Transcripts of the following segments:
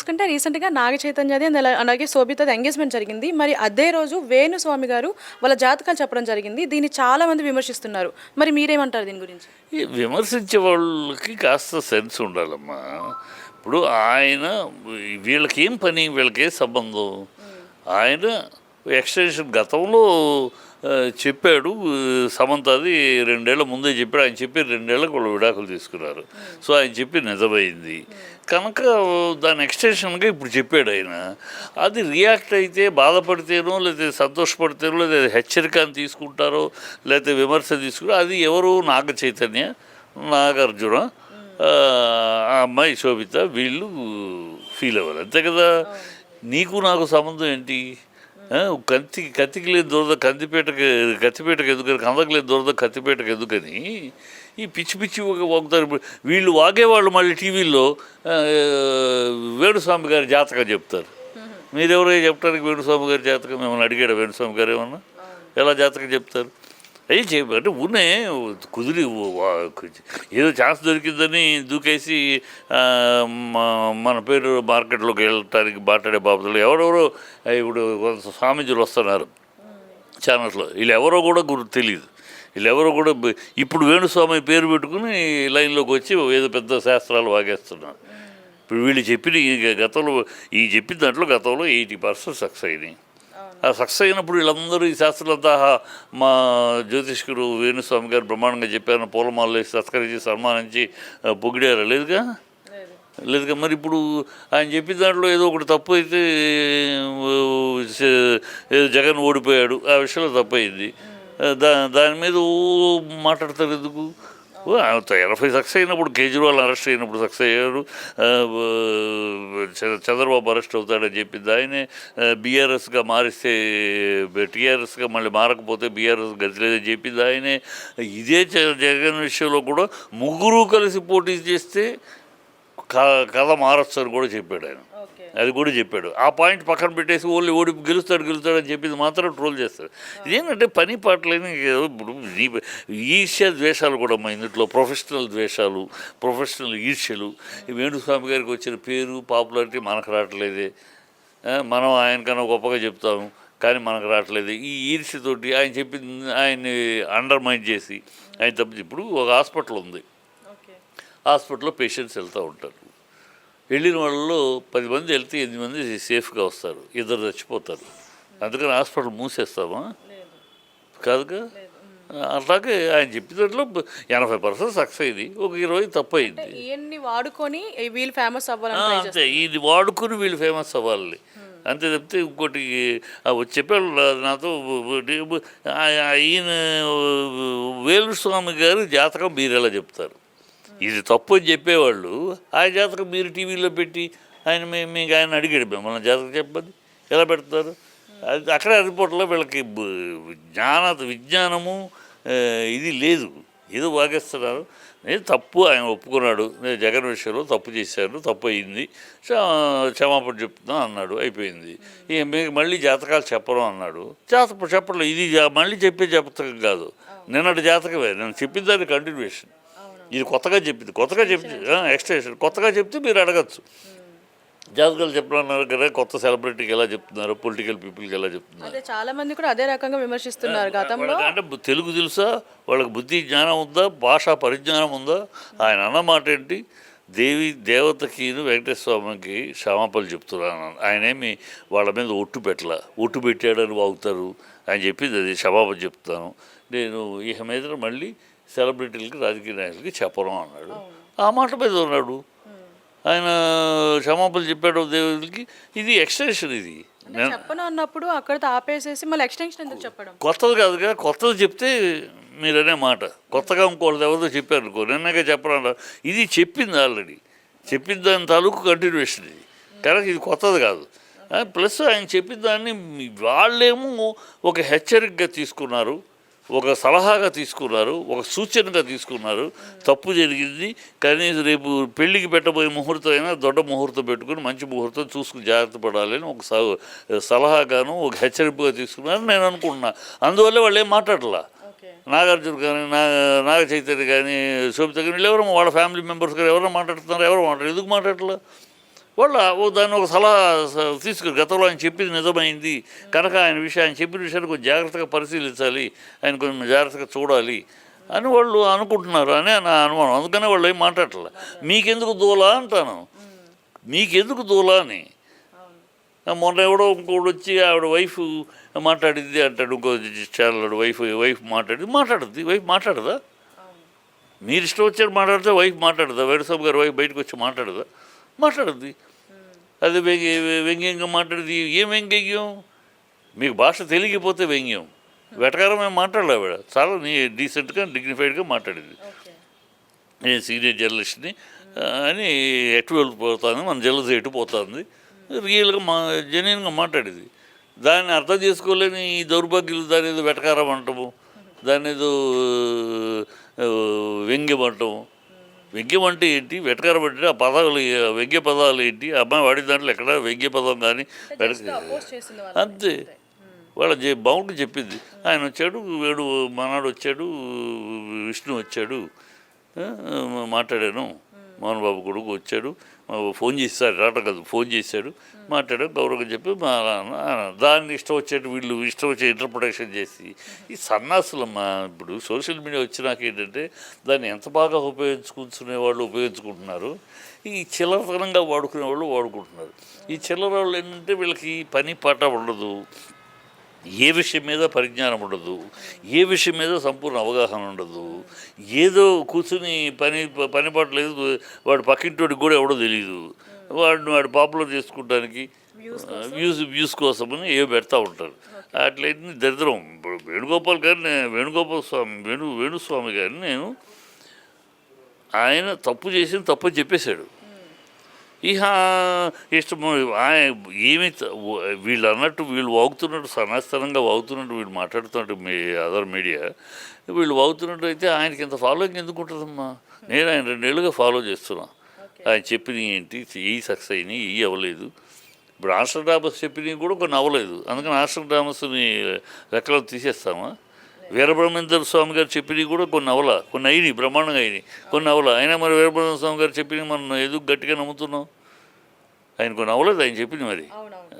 చూసుకుంటే రీసెంట్గా నాగ చైతన్యది అండ్ అలాగే శోభితది ఎంగేజ్మెంట్ జరిగింది. మరి అదే రోజు వేణుస్వామి గారు వాళ్ళ జాతకాలు చెప్పడం జరిగింది. దీన్ని చాలామంది విమర్శిస్తున్నారు. మరి మీరేమంటారు దీని గురించి? ఈ విమర్శించే వాళ్ళకి కాస్త సెన్స్ ఉండాలమ్మా. ఇప్పుడు ఆయన వీళ్ళకి ఏం పని? వీళ్ళకి సంబంధం? ఆయన ఎక్స్టెన్షన్ గతంలో చెప్పాడు సమంతది రెండేళ్ళ ముందే చెప్పాడు. ఆయన చెప్పి రెండేళ్ళకి వాళ్ళు విడాకులు తీసుకున్నారు. సో ఆయన చెప్పి నిజమైంది. కనుక దాని ఎక్స్టెన్షన్గా ఇప్పుడు చెప్పాడు ఆయన. అది రియాక్ట్ అయితే బాధపడితేనో లేదా సంతోషపడితేనో లేదా హెచ్చరిక అని తీసుకుంటారో లేకపోతే విమర్శ తీసుకుంటారో అది ఎవరు? నాగ చైతన్య నాగార్జున ఆ అమ్మాయి శోభిత వీళ్ళు ఫీల్ అవ్వాలి. అంతే కదా? నీకు నాకు సంబంధం ఏంటి? ఆ, కత్తి కత్తికి లేదు దొరద కందిపేటకి కత్తిపేటకి ఎందుకని కందకు లేదు దొరద కత్తిపేటకి ఎందుకని? ఈ పిచ్చి పిచ్చి ఒక వాగుతారు. ఇప్పుడు వీళ్ళు వాగేవాళ్ళు మళ్ళీ టీవీల్లో ఆ, వేణుస్వామి గారి జాతకం చెప్తారు. మీరెవరో చెప్తానికి వేణుస్వామి గారి జాతకం? ఏమన్నా అడిగాడు వేణుస్వామి గారు ఏమన్నా? ఎలా జాతకం చెప్తారు? అయ్యి చెప్ప అంటే ఉన్నే కుదిరి ఏదో ఛాన్స్ దొరికిందని దూకేసి మన పేరు మార్కెట్లోకి వెళ్ళటానికి మాట్లాడే బాబులు ఎవరెవరో ఇప్పుడు కొంత స్వామీజీలు వస్తున్నారు. ఛానల్స్లో. వీళ్ళు ఎవరో కూడా గురు తెలియదు వీళ్ళు ఎవరో కూడా ఇప్పుడు వేణుస్వామి పేరు పెట్టుకుని లైన్లోకి వచ్చి ఏదో పెద్ద శాస్త్రాలు వాగేస్తున్నారు. ఇప్పుడు వీళ్ళు చెప్పిన గతంలో ఈ చెప్పిన దాంట్లో గతంలో ఎయిటీ పర్సెంట్ సక్సెస్ అయినాయి. సక్సెస్ అయినప్పుడు వీళ్ళందరూ ఈ శాస్త్రులంతా మా జ్యోతిష్కుడు వేణుస్వామి గారు బ్రహ్మాండంగా చెప్పారు పూలమాలలు వేసి సత్కరించి సన్మానించి ఆ, పొగిడారు? లేదుగా? లేదుగా. మరి ఇప్పుడు ఆయన చెప్పిన దాంట్లో ఏదో ఒకటి తప్పు అయితే జగన్ ఓడిపోయాడు. ఆ విషయంలో తప్పు అయింది దా దాని మీద ఓ మాట్లాడతారు ఎందుకు? ఎనభై సక్సెస్ అయినప్పుడు కేజ్రీవాల్ అరెస్ట్ అయినప్పుడు సక్సెస్ అయ్యారు. చ- చంద్రబాబు అరెస్ట్ అవుతాడని చెప్పింది ఆయనే బీఆర్ఎస్గా మారిస్తే టీఆర్ఎస్గా మళ్ళీ మారకపోతే బీఆర్ఎస్ గతిలేదని చెప్పింది ఆయనే ఇదే జగన్ విషయంలో కూడా ముగ్గురు కలిసి పోటీ చేస్తే క- కథ మారొచ్చు అని కూడా చెప్పాడు ఆయన. అది కూడా చెప్పాడు. ఆ పాయింట్ పక్కన పెట్టేసి ఓన్లీ ఓడి గెలుస్తాడు గెలుస్తాడు అని చెప్పింది మాత్రం ట్రోల్ చేస్తాడు ఇదేంటంటే పని పాటలేని ఇప్పుడు ఈర్ష్య ద్వేషాలు కూడా మా ఇందులో ప్రొఫెషనల్ ద్వేషాలు ప్రొఫెషనల్ ఈర్ష్యలు. వేణుస్వామి గారికి వచ్చిన పేరు పాపులారిటీ మనకు రావట్లేదే. మనం ఆయనకన్నా గొప్పగా చెప్తాము కానీ మనకు రావట్లేదు. ఈ ఈర్ష్యతోటి ఆయన చెప్పింది ఆయన్ని అండర్మైన్ చేసి ఆయన తప్ప ఇప్పుడు ఒక హాస్పిటల్ ఉంది. హాస్పిటల్లో పేషెంట్స్ వెళ్తూ ఉంటారు. వెళ్ళిన వాళ్ళలో పది మంది వెళ్తే ఎనిమిది మంది సేఫ్గా వస్తారు. ఇద్దరు చచ్చిపోతారు. అందుకని హాస్పిటల్ మూసేస్తామా? కాదుగా? అట్లాగే ఆయన చెప్పిన దాంట్లో ఎనభై పర్సెంట్ సక్సెస్ అయింది. ఒక ఇరవై తప్పు అయింది. ఈయన్ని వాడుకొని వీళ్ళు ఫేమస్ try అంతే. ఇది వాడుకుని వీళ్ళు ఫేమస్ అవ్వాలి అంతే తప్పితే ఇంకోటి చెప్పాడు నాతో ఈయన వేలుస్వామి గారు జాతకం మీరు ఎలా చెప్తారు? ఇది తప్పు అని చెప్పేవాళ్ళు ఆ జాతకం మీరు టీవీలో పెట్టి ఆయన మీకు ఆయన అడిగాడు మిమ్మల్ని జాతకం చెప్పండి ఎలా పెడతారు? అది అక్కడ రిపోర్ట్లో వీళ్ళకి జ్ఞాన విజ్ఞానము ఇది లేదు. ఏదో వాగేస్తున్నారు. నేను తప్పు ఆయన ఒప్పుకున్నాడు. నేను జగన్ విషయంలో తప్పు చేశాను తప్పు అయింది. క్ష- క్షమాపణ చెప్తున్నాను అన్నాడు అయిపోయింది. ఇక మీకు మళ్ళీ జాతకాలు చెప్పరు అన్నాడు. జాతకం చెప్పడం ఇది జా- మళ్ళీ చెప్పే జాతకం కాదు. నిన్నటి జాతకమే. నేను చెప్పిన దాని కంటిన్యూషన్ ఇది కొత్తగా చెప్పింది కొత్తగా చెప్తే ఎక్స్టెన్షన్ కొత్తగా చెప్తే మీరు అడగచ్చు. జాతకాలు చెప్పడం కదా కొత్త సెలబ్రిటీకి ఎలా చెప్తున్నారు పొలిటికల్ పీపుల్కి ఎలా చెప్తున్నారు? చాలా మంది కూడా అదే రకంగా విమర్శిస్తున్నారు గతంలో. అంటే తెలుగు తెలుసా? వాళ్ళకి బుద్ధి జ్ఞానం ఉందా? భాషా పరిజ్ఞానం ఉందా? ఆయన అన్న మాట ఏంటి? దేవి దేవతకి వెంకటేశ్వర స్వామికి క్షమాపణలు చెప్తున్నాను ఆయనేమి వాళ్ళ మీద ఒట్టు పెట్టలా. ఒట్టు పెట్టాడని వాగుతారు ఆయన చెప్పింది అది. క్షమాపణ చెప్తాను. నేను ఇక మీద మళ్ళీ సెలబ్రిటీలకి రాజకీయ నాయకులకి చెప్పను అన్నాడు. ఆ మాట మీద ఉన్నాడు. ఆయన క్షమాపణలు చెప్పాడు దేవుడికి ఇది ఎక్స్టెన్షన్ ఇది. చెప్పను అన్నప్పుడు అక్కడితో ఆపేసేసి మళ్ళీ ఎక్స్టెన్షన్ ఎందుకు చెప్పడం? కొత్తది కాదుగా కొత్తది చెప్తే మీరనే మాట. కొత్తగా ఇంకోళ్ళది ఎవరిదో చెప్పారు అనుకో నిన్నగా చెప్పరా ఇది చెప్పింది ఆల్రెడీ. చెప్పిన దాని తాలూకు కంటిన్యూషన్ ఇది. కనుక ఇది కొత్తది కాదు. ప్లస్ ఆయన చెప్పిన దాన్ని వాళ్ళేమో ఒక హెచ్చరికగా తీసుకున్నారు. ఒక సలహాగా తీసుకున్నారు ఒక సూచనగా తీసుకున్నారు తప్పు జరిగింది కనీసం రేపు పెళ్ళికి పెట్టబోయే ముహూర్తం అయినా దొడ్డ ముహూర్తం పెట్టుకుని మంచి ముహూర్తం చూసుకుని జాగ్రత్త పడాలని ఒక సలహాగాను ఒక హెచ్చరికగా తీసుకున్నారు నేను అనుకుంటున్నా. అందువల్ల వాళ్ళు ఏం మాట్లాడలా? నాగార్జున కానీ నా నాగ చైతన్య కానీ శోభిత కానీ వీళ్ళు ఎవరు వాళ్ళ ఫ్యామిలీ మెంబర్స్ కానీ ఎవరు మాట్లాడుతున్నారు? ఎవరు మాట్లాడారు ఎందుకు మాట్లాడలే? వాళ్ళ ఓ దాన్ని ఒక సలహా తీసుకుని గతంలో ఆయన చెప్పింది నిజమైంది. కనుక ఆయన విషయం ఆయన చెప్పిన విషయాన్ని కొంచెం జాగ్రత్తగా పరిశీలించాలి. ఆయన కొంచెం జాగ్రత్తగా చూడాలి అని వాళ్ళు అనుకుంటున్నారు అనే నా అనుమానం. అందుకనే వాళ్ళు ఏం మాట్లాడలే మీకెందుకు దూలా? అంటాను. మీకెందుకు దూలా? అని. మొన్న ఎవడో ఇంకోటి వచ్చి ఆవిడ వైఫ్ మాట్లాడింది అంటాడు ఇంకో ఛానల్ వైఫ్ వైఫ్ మాట్లాడింది మాట్లాడుద్ది. వైఫ్ మాట్లాడదా? మీరు ఇష్టం వచ్చాడు మాట్లాడితే వైఫ్ మాట్లాడదా? వేణుస్వామి గారు వైఫ్ బయటకు వచ్చి మాట్లాడదా? మాట్లాడుద్ది. అది వ్యంగ్య వ్యంగ్యంగా మాట్లాడేది ఏం వ్యంగ్యం మీకు భాష తెలియకపోతే వ్యంగ్యం. వెటకారం ఏం మాట్లాడలే ఆవిడ చాలా నీ డీసెంట్గా డిగ్నిఫైడ్గా మాట్లాడేది. నేను సీనియర్ జర్నలిస్ట్ని అని ఎటు వెళ్ళిపోతాను మన జర్నలిస్ట్ ఎటు పోతుంది రియల్గా మా జెన్యున్గా మాట్లాడేది. దాన్ని అర్థం చేసుకోలేని ఈ దౌర్భాగ్యులు దాని ఏదో వెటకారం అంటాము దాని ఏదో వ్యంగ్యం అంటాము. వ్యంగ్యం అంటే ఏంటి? వెటకారం అంటే ఆ పదాలు వ్యంగ్య పదాలు ఏంటి? అమ్మాయి వాడిన దాంట్లో ఎక్కడ వ్యంగ్య పదం కానీ అంతే. వాళ్ళ బాగుండి చెప్పింది. ఆయన వచ్చాడు వేడు మనాడు వచ్చాడు విష్ణు వచ్చాడు మాట్లాడాను. మోహన్ బాబు కొడుకు వచ్చాడు. ఫోన్ చేశాడు రాట కాదు ఫోన్ చేశాడు మాట్లాడాడు గౌరవం చెప్పి మా నాన్న- దాన్ని ఇష్టం వచ్చేట్టు వీళ్ళు ఇష్టం వచ్చే ఇంటర్ప్రిటేషన్ చేసి ఈ సన్నాసులమ్మా ఇప్పుడు సోషల్ మీడియా వచ్చినాక ఏంటంటే దాన్ని ఎంత బాగా ఉపయోగించుకునే వాళ్ళు ఉపయోగించుకుంటున్నారు. ఈ చిల్లరతనంగా వాడుకునే వాళ్ళు వాడుకుంటున్నారు. ఈ చిల్లర వాళ్ళు ఏంటంటే వీళ్ళకి పని పాట ఉండదు. ఏ విషయం మీద పరిజ్ఞానం ఉండదు ఏ విషయం మీద సంపూర్ణ అవగాహన ఉండదు ఏదో కూర్చుని పని పని లేదు వాడు పక్కింటోడికి కూడా ఎవడో తెలియదు వాడిని వాడు పాపులర్ చేసుకోవడానికి వ్యూస్ వ్యూస్ కోసమని ఏవో పెడతా ఉంటారు. అట్లయితే దరిద్రం. ఇప్పుడు వేణుగోపాల్ గారిని వేణుగోపాల్ స్వామి వేణు వేణుస్వామి గారిని నేను ఆయన తప్పు చేసిన తప్పు చెప్పేశాడు. ఇహ ఇష్టం ఏమి వీళ్ళు అన్నట్టు వీళ్ళు వాగుతున్నట్టు సనాస్తనంగా వాగుతున్నట్టు వీళ్ళు మాట్లాడుతున్నట్టు మీ అదర్ మీడియా వీళ్ళు వాగుతున్నట్టు అయితే ఆయనకి ఇంత ఫాలోయింగ్ ఎందుకు ఉంటుందమ్మా? నేను ఆయన రెండేళ్ళుగా ఫాలో చేస్తున్నా. ఆయన చెప్పినవి ఏంటి? ఈ సక్సెస్ అయినాయి ఈ అవ్వలేదు. ఇప్పుడు ఆస్టర్ డామస్ చెప్పినవి కూడా కొన్ని అవ్వలేదు. అందుకని ఆస్టర్ డామస్ని లెక్కలో తీసేస్తామా? వీరబ్రహ్మేంద్ర స్వామి గారు చెప్పినవి కూడా కొన్ని అవల కొన్ని అయినాయి బ్రహ్మాండంగా అయినాయి. కొన్ని అవల అయినా మరి వీరబ్రహ్మేంద్ర స్వామి గారు చెప్పినవి మనం ఎందుకు గట్టిగా నమ్ముతున్నాం? ఆయన కొన్ని అవ్వలేదు ఆయన చెప్పింది మరి.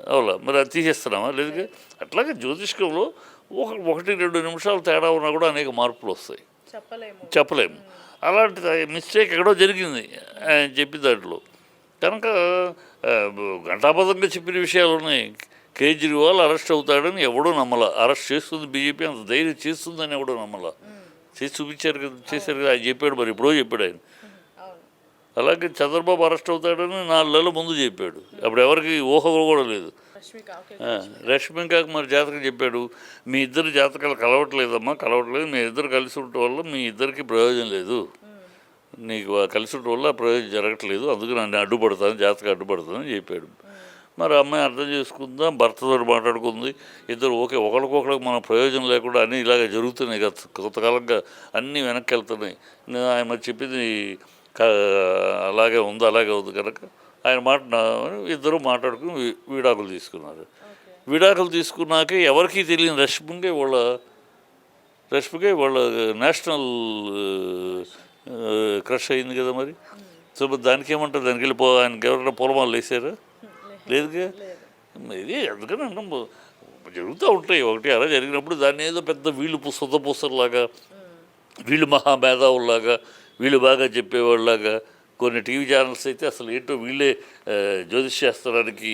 అవలా? మరి అది తీసేస్తున్నామా లేదు అట్లాగే జ్యోతిష్కంలో ఒక ఒకటి రెండు నిమిషాలు తేడా ఉన్నా కూడా అనేక మార్పులు వస్తాయి. చెప్పలేము. చెప్పలేము. అలాంటి మిస్టేక్ ఎక్కడో జరిగింది ఆయన చెప్పిన దాంట్లో. కనుక ఘంటాపథంగా చెప్పిన విషయాలు ఉన్నాయి. కేజ్రీవాల్ అరెస్ట్ అవుతాడని ఎవడో నమ్మల. అరెస్ట్ చేస్తుంది బీజేపీ అంత ధైర్యం చేస్తుందని ఎవడో నమ్మల. చేసి చూపించారు కదా చేశారు కదా ఆయన చెప్పాడు మరి ఎప్పుడో చెప్పాడు ఆయన. అలాగే చంద్రబాబు అరెస్ట్ అవుతాడని నాలుగు నెలల ముందు చెప్పాడు. అప్పుడు ఎవరికి ఊహ కూడా లేదు. రష్మికకు మరి జాతకం చెప్పాడు మీ ఇద్దరు జాతకాలు కలవట్లేదమ్మా కలవట్లేదు మీ ఇద్దరు కలిసి ఉండటం వల్ల మీ ఇద్దరికి ప్రయోజనం లేదు. నీకు కలిసి ఉండటం వల్ల ప్రయోజనం జరగట్లేదు అందుకు నన్ను అడ్డుపడతాను జాతకం అడ్డుపడతానని చెప్పాడు. మరి అమ్మాయి అర్థం చేసుకుందా? భర్తతో మాట్లాడుకుంది. ఇద్దరు ఓకే ఒకరికొకరికి మన ప్రయోజనం లేకుండా అన్నీ ఇలాగ జరుగుతున్నాయి గత కొంతకాలంగా అన్నీ వెనక్కి వెళ్తున్నాయి నేను ఆయన మరి చెప్పింది అలాగే ఉంది అలాగే ఉంది కనుక ఆయన మాట ఇద్దరు మాట్లాడుకుని విడాకులు తీసుకున్నారు. విడాకులు తీసుకున్నాక ఎవరికీ తెలియని రష్మికే వాళ్ళ రష్మికే వాళ్ళ నేషనల్ క్రష్ అయింది కదా మరి. సో దానికి ఏమంటారు దానికి వెళ్ళి పో ఆయనకి ఎవరైనా పొలమాలు వేసారా? లేదుగా? ఇది అన్నం జరుగుతూ ఉంటాయి. ఒకటి అలా జరిగినప్పుడు దాన్ని ఏదో పెద్ద వీళ్ళు పుస్తక పుస్తకలాగా వీళ్ళు మహామేధావుల్లాగా వీళ్ళు బాగా చెప్పేవాళ్ళలాగా కొన్ని టీవీ ఛానల్స్ అయితే అసలు ఏంటో వీళ్ళే జ్యోతిష్ శాస్త్రానికి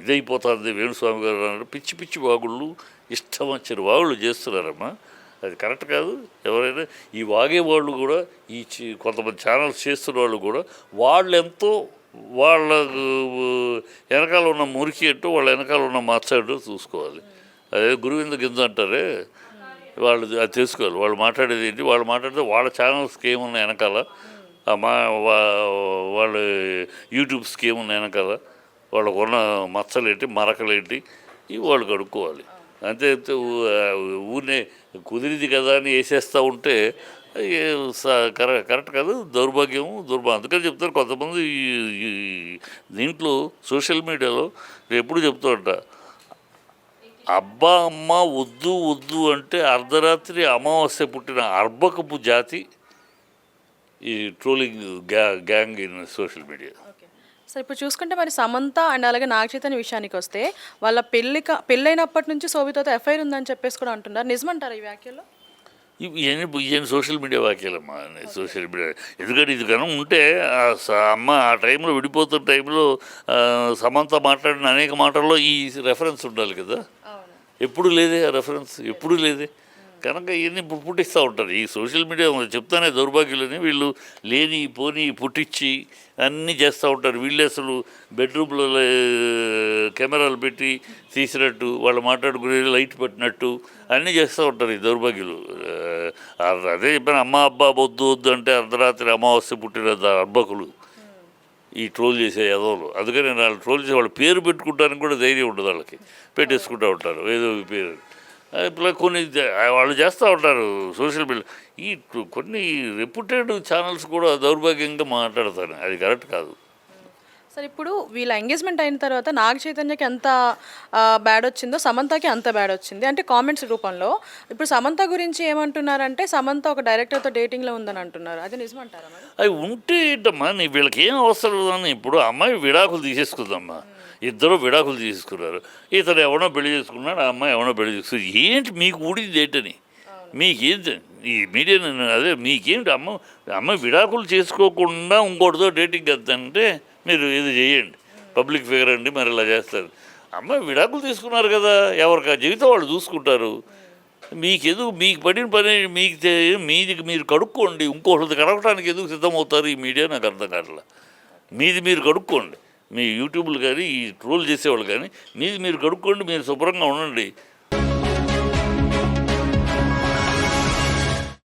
ఇదైపోతుంది వేణుస్వామి గారు అన్నారు. పిచ్చి పిచ్చి వాగుళ్ళు ఇష్టం వచ్చిన వాగుళ్ళు చేస్తున్నారమ్మా. అది కరెక్ట్ కాదు. ఎవరైనా ఈ వాగే వాళ్ళు కూడా ఈ కొంతమంది ఛానల్స్ చేస్తున్న వాళ్ళు కూడా వాళ్ళు ఎంతో వాళ్ళ వెనకాల ఉన్న మురికి ఏంటో వాళ్ళ వెనకాల ఉన్న మచ్చడు చూసుకోవాలి. అదే గురువింద గింజ అంటారే? వాళ్ళు అది తెలుసుకోవాలి. వాళ్ళు మాట్లాడేది ఏంటి? వాళ్ళు మాట్లాడితే వాళ్ళ ఛానల్స్కి ఏమున్నాయి వెనకాల? మా వాళ్ళ యూట్యూబ్స్కి ఏమున్నాయి వెనకాల? వాళ్ళకు ఉన్న మచ్చలేంటి? మరకలేంటి? ఇవి వాళ్ళు కడుక్కోవాలి అంతే ఊరినే కుదిరింది కదా అని వేసేస్తూ ఉంటే స- కరె- కరెక్ట్ కాదు దౌర్భాగ్యం దుర్భాగ్యం అందుకని చెప్తారు కొంతమంది ఈ- దీంట్లో సోషల్ మీడియాలో నేను ఎప్పుడు చెప్తూ అబ్బా అమ్మ వద్దు వద్దు అంటే అర్ధరాత్రి అమావాస్య పుట్టిన అర్భకపు జాతి ఈ ట్రోలింగ్ గ్యా gang in social media. Okay so ఇప్పుడు చూసుకుంటే మరి సమంత అండ్ అలాగే నాగ చైతన్య విషయానికి వస్తే వాళ్ళ పెళ్ళిక పెళ్ళైనప్పటి నుంచి శోభితతో ఎఫ్ఐఆర్ ఉందని చెప్పేసి కూడా అంటున్నారు. నిజమంటారు ఈ వ్యాఖ్యలో? ఇవన్నీ ఇవన్నీ సోషల్ మీడియా వాక్యాలమ్మా సోషల్ మీడియా ఎందుకంటే ఇది కనుక ఉంటే అమ్మ ఆ టైంలో విడిపోతున్న టైంలో సమంత మాట్లాడిన అనేక మాటల్లో ఈ రెఫరెన్స్ ఉండాలి కదా. ఎప్పుడు లేదే ఆ రెఫరెన్స్ ఎప్పుడు లేదే? కనుక ఇవన్నీ పుట్టిస్తూ ఉంటారు. ఈ సోషల్ మీడియా చెప్తానే దౌర్భాగ్యులని వీళ్ళు లేని పోని పుట్టించి అన్నీ చేస్తూ ఉంటారు. వీళ్ళు అసలు బెడ్రూమ్లో కెమెరాలు పెట్టి తీసినట్టు వాళ్ళు మాట్లాడుకునే లైట్ పెట్టినట్టు అన్నీ చేస్తూ ఉంటారు ఈ దౌర్భాగ్యులు. అదే చెప్పిన అమ్మ అబ్బా వద్దు వద్దు అంటే అర్ధరాత్రి అమావాస్య పుట్టిన అర్భకులు. అబ్బకులు ఈ ట్రోల్ చేసే యదవులు. అందుకని వాళ్ళు ట్రోల్ చేసే వాళ్ళ పేరు పెట్టుకుంటానికి కూడా ధైర్యం ఉండదు వాళ్ళకి. పెట్టేసుకుంటూ ఉంటారు. ఏదో పేరు. ఇప్పుడు కొన్ని వాళ్ళు చేస్తూ ఉంటారు సోషల్ మీడియా. ఈ కొన్ని రెప్యూటెడ్ ఛానల్స్ కూడా దౌర్భాగ్యంగా మాట్లాడతారు. అది కరెక్ట్ కాదు. సరే ఇప్పుడు వీళ్ళ ఎంగేజ్మెంట్ అయిన తర్వాత నాగ చైతన్యకి ఎంత బ్యాడ్ వచ్చిందో సమంతకి అంత బ్యాడ్ వచ్చింది. అంటే కామెంట్స్ రూపంలో ఇప్పుడు సమంత గురించి ఏమంటున్నారంటే సమంత ఒక డైరెక్టర్తో డేటింగ్లో ఉందని అంటున్నారు. అది నిజమంటారా అవి ఉంటే ఏంటమ్మా నీ వీళ్ళకి ఏం అవసరం ఇప్పుడు అమ్మాయి విడాకులు తీసేసుకుందమ్మా. ఇద్దరు విడాకులు తీసుకున్నారు. ఇతను ఎవడో పెళ్ళి చేసుకున్నాడు ఆ అమ్మాయి ఎవడో పెళ్ళి చేసుకున్నాడు. ఏంటి మీకు ఊడింది ఏంటని? మీకేంటి ఈ మీడియా అదే మీకేంటి అమ్మ అమ్మాయి విడాకులు చేసుకోకుండా ఇంకోటితో డేటింగ్ అంటే మీరు ఇది చేయండి. పబ్లిక్ ఫిగర్ అండి మరి ఇలా చేస్తారు. అమ్మాయి విడాకులు తీసుకున్నారు కదా ఎవరికి జీవితం వాళ్ళు చూసుకుంటారు. మీకు ఎందుకు మీకు పడిన పని మీకు మీది మీరు కడుక్కోండి. ఇంకోటి కడగటానికి ఎందుకు సిద్ధమవుతారు ఈ మీడియా? నాకు అర్థం కావట్లా. మీది మీరు కడుక్కోండి. మీ యూట్యూబ్లు కానీ ఈ ట్రోల్ చేసేవాళ్ళు కానీ మీది మీరు కడుక్కోండి మీరు శుభ్రంగా ఉండండి.